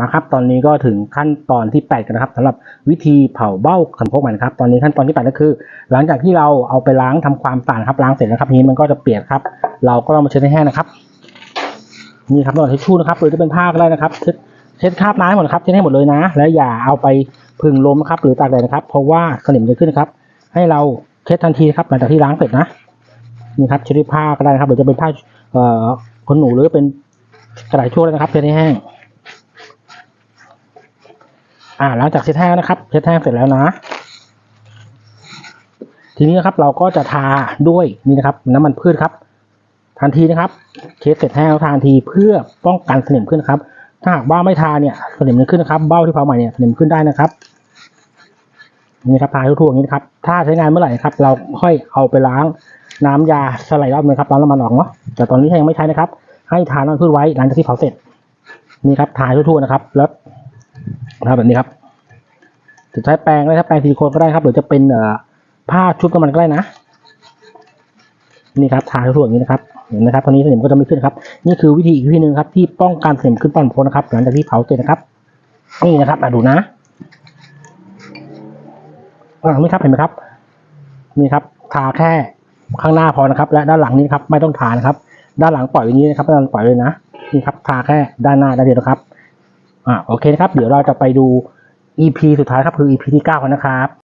มาครับตอนนี้ก็ถึงขั้นตอนที่แปดกันนะครับสำหรับวิธีเผาเบ้าขันพกมันครับตอนนี้ขั้นตอนที่แปดก็คือ หลังจากที่เราเอาไปล้างทำความสะอาดครับล้างเสร็จนะครับนี้มันก็จะเปียกครับ เราก็ต้องมาเช็ดให้แห้งนะครับนี่ครับต้องทิชชู่นะครับหรือจะเป็นผ้าก็ได้นะครับเช็ดเช็ดคราบน้ำให้หมดครับเช็ดให้หมดเลยนะ แล้วอย่าเอาไปพึ่งลมนะครับหรือตากแดดนะครับ เพราะว่าสนิมจะขึ้นนะครับ ให้เราเช็ดทันทีครับหลังจากที่ล้างเสร็จนะนี่ครับเช็ดด้วยผ้าก็ได้นะครับหรือจะเป็นผ้าเอ่อขนหนูหรือเป็นกระดาษทิชชู่เลยนะครับเช็ดให้แห้ง อ่าหลังจากเช็ดแห้งนะครับเช็ดแห้งเสร็จแล้วนะ ทีนี้นะครับเราก็จะทาด้วยนี่นะครับ น้ำมันพืชครับ ทันทีนะครับเช็ดเสร็จแห้งแล้วทาทันทีเพื่อป้องกันสนิมขึ้นครับ ถ้าหากว่าไม่ทาเนี่ยสนิมมันขึ้นนะครับ เบ้าที่เผาใหม่เนี่ยสนิมขึ้นได้นะครับนี่ครับทาทั่วๆอย่างนี้นะครับถ้าใช้งานเมื่อไหร่ครับ เราค่อยเอาไปล้างน้ำยาสไลด์รอบนึงครับล้างน้ำมันออกเนาะแต่ตอนนี้ยังไม่ใช้นะครับ ให้ทาน้ำมันพืชไว้หลังจากที่เผาเสร็จนี่ครับทาทั่วๆนะครับ แล้ว ทาแบบนี้ครับจะใช้แปรงก็ได้ครับแปรงซิลิโคนก็ได้ครับหรือจะเป็นเอ่อผ้าชุบน้ำมันก็ได้นะนี่ครับทาทั่วๆอย่างนี้นะครับเห็นไหมครับตอนนี้สนิมก็จะไม่ขึ้นครับ นี่คือวิธีอีกวิธีหนึ่งครับ ที่ป้องกันสนิมขึ้นป้อนโพนะครับหลังจากที่เผาเสร็จนะครับ นี่นะครับดูนะอ่านี่ครับเห็นไหมครับ นี่ครับ ทาแค่ข้างหน้าพอนะครับ และด้านหลังนี้ครับไม่ต้องทานะครับ ด้านหลังปล่อยอย่างนี้นะครับด้านหลังปล่อยเลยนะนี่ครับ ทาแค่ด้านหน้าด้านเดียวนะครับ อ่าโอเคนะครับ เดี๋ยวเราจะไปดู EP สุดท้ายครับคือ EP ที่เก้ากันนะครับ